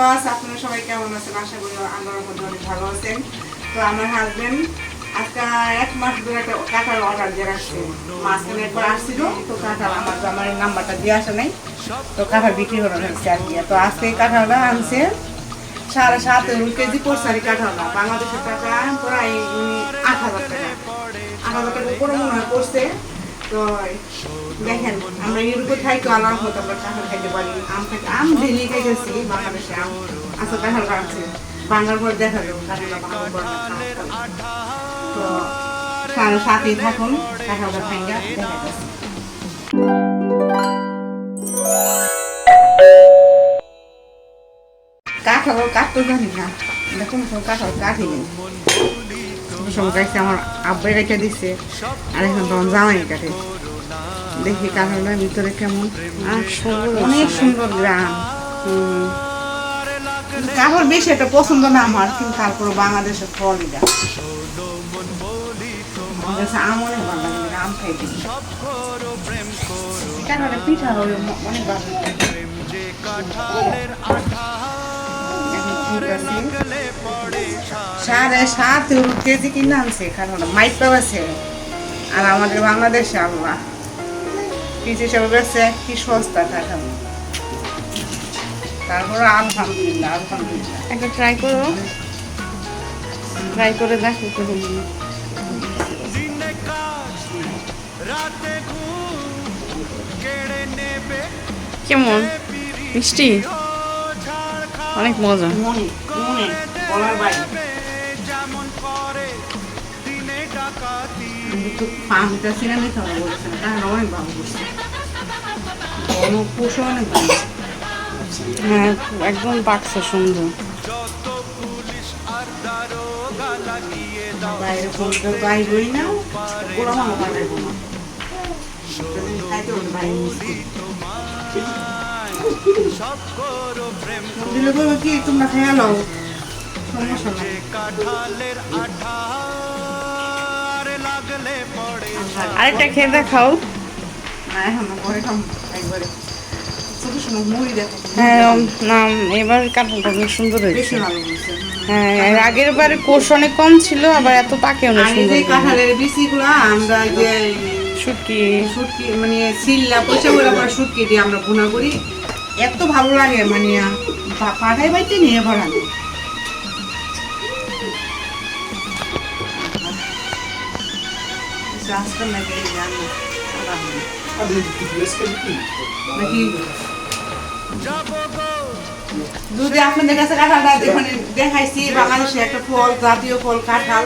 বস আপনারা সবাই কেমন আছেন? আশা করি আল্লাহর মধ্যে অনেক ভালো আছেন। তো আমার হাজবেন্ড আজকে এক মাস ধরে একটা কাঁঠাল অর্ডার দিয়ে রাখছে মাঝখানে একবার আসছিল, তো কাঁঠাল আমার তো আমার নাম্বারটা দিয়ে আসে নাই। তো কাঁঠাল বিক্রি করে হচ্ছে আর কি। তো আজকে কাঁঠালটা আনছে, সাড়ে সাত কেজি পড়ছে আর কাঁঠালটা। বাংলাদেশের টাকা প্রায় আট হাজার টাকা। আট হাজার টাকা উপরে মনে হয় তো দেখেন আমরা ইউরোপে তো আল্লাহর মতো আমরা কাঁঠাল খাইতে পারি। আম খাইতে, আম ডেলি খাইতেছি, বাংলাদেশে আম আচ্ছা কাঁঠাল আছে। বাংলার পর দেখা যাবে। তো সাতই থাকুন কাঁঠালটা ভাঙ্গা দেখা যাচ্ছে কাঁঠাল কাটতে জানি না। দেখুন কাঁঠাল কাটি সব গাইছে, আমার আব্বাই রেখে দিচ্ছে আর এখন তখন জামাই কাটে দেখি কাঁঠালটার ভিতরে কেমন। অনেক সুন্দর গ্রাম। কাঁঠাল বেশি একটা পছন্দ না আমার, কিন্তু তারপরে বাংলাদেশের ফল এটা। আমার কাছে আম অনেক ভালো লাগে আম খাইতে কাঁঠালের পিঠা হবে অনেক ভালো লাগে। সাড়ে সাত কেজি কিনে আনছে, কারণ মাইক পাওয়াছে আর আমাদের বাংলাদেশে আল্লাহ কেজি হিসাবে বেছে কি সস্তা কাঠাম তারপরে আলহামদুলিল্লাহ আলহামদুলিল্লাহ। একটা ট্রাই করো। ট্রাই করে দেখো কেমন কেমন? মিষ্টি? অনেক মজা। মনে মনে বলার বাইরে। তো পাঁচটা সিনেমা খাওয়া বলেছেন তাহলে অনেক ভালো করছে গণপোষণ অনেক ভালো। হ্যাঁ একদম পাকছে সুন্দর। বাইরে বলতে বাইরই না পুরো মনে পাঠাইবো না খাইতে বাইরে দিলে বলব কি তোমরা খেয়ে লও সমস্যা নাই। আরেকটা খেয়ে দেখাও। না এখন খাম একবারে। হ্যাঁ না এবার কাঁঠালটা অনেক সুন্দর হয়েছে। হ্যাঁ। এর আগের বারে কোষ অনেক কম ছিল আবার এত পাকে অনেক সুন্দর কাঁঠালের বিচিগুলো আমরা যে শুটকি। শুটকি মানে সিল্লা পয়সা করে আমরা শুটকি দিয়ে আমরা ভুনা করি। এত ভালো লাগে মানে পাঠাই বাইতে নিয়ে ভরানো। নাকি যদি আপনাদের কাছে কাঁঠালটা মানে দেখাইছি বাংলাদেশে একটা ফল জাতীয় ফল কাঁঠাল।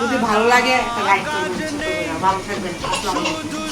যদি ভালো লাগে একটা লাইক করবেন ভালো থাকবেন আসসালামু আলাইকুম।